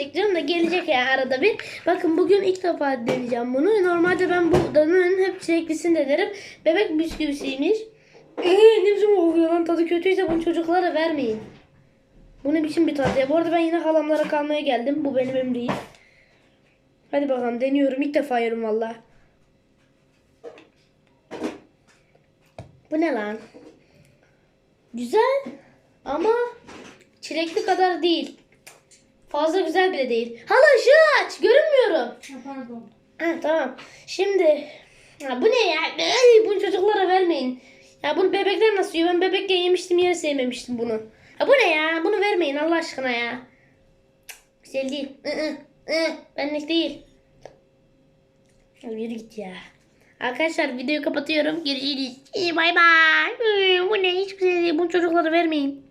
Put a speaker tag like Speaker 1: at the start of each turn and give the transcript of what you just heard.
Speaker 1: gelmeyecek diyorum da gelecek ya arada bir. Bakın bugün ilk defa deneyeceğim bunu. Normalde ben bu dananın hep çileklisini denerim. Bebek bisküvisiymiş. Ee, ne biçim kokuyor lan tadı kötüyse bunu çocuklara vermeyin. Bu ne biçim bir tadı ya. Bu arada ben yine halamlara kalmaya geldim. Bu benim evim değil. Hadi bakalım deniyorum. İlk defa yiyorum valla. Bu ne lan? Güzel ama çilekli kadar değil. Fazla güzel bile değil. Hala ışığı aç. Görünmüyorum.
Speaker 2: Pardon.
Speaker 1: Ha, tamam. Şimdi ha, bu ne ya? Ay, bunu çocuklara vermeyin. Ya bunu bebekler nasıl yiyor? Ben bebekken yemiştim yine sevmemiştim bunu. Ha, bu ne ya? Bunu vermeyin Allah aşkına ya. Cık, Güzel değil. Iı, ı, benlik değil. Ya yürü git ya. Arkadaşlar videoyu kapatıyorum. Görüşürüz. Bay bay. Bu ne? Hiç güzel değil. Bunu çocuklara vermeyin.